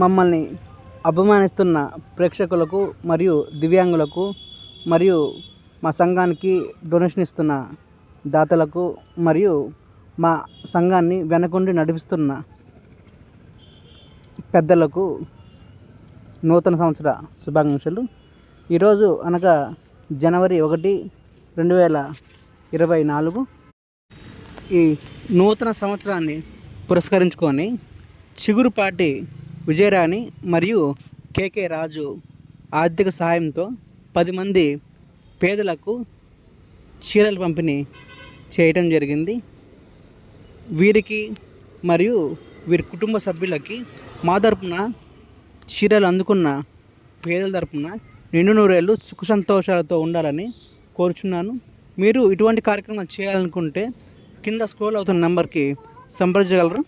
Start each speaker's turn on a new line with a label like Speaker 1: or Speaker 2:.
Speaker 1: మమ్మల్ని అభిమానిస్తున్న ప్రేక్షకులకు మరియు దివ్యాంగులకు మరియు మా సంఘానికి డొనేషన్ ఇస్తున్న దాతలకు మరియు మా సంఘాన్ని వెనకుండి నడిపిస్తున్న పెద్దలకు నూతన సంవత్సర శుభాకాంక్షలు. ఈరోజు అనగా జనవరి ఒకటి రెండు వేల ఇరవై నాలుగు. ఈ నూతన సంవత్సరాన్ని పురస్కరించుకొని చిగురుపాటి విజయరాణి మరియు కేకే రాజు ఆర్థిక సహాయంతో పది మంది పేదలకు చీరలు పంపిణీ చేయటం జరిగింది. వీరికి మరియు వీరి కుటుంబ సభ్యులకి మా తరపున చీరలు అందుకున్న పేదల తరపున నిండు నూరేళ్ళు సుఖ సంతోషాలతో ఉండాలని కోరుచున్నాను. మీరు ఇటువంటి కార్యక్రమాలు చేయాలనుకుంటే కింద స్క్రోల్ అవుతున్న నెంబర్కి సంప్రదించగలరు.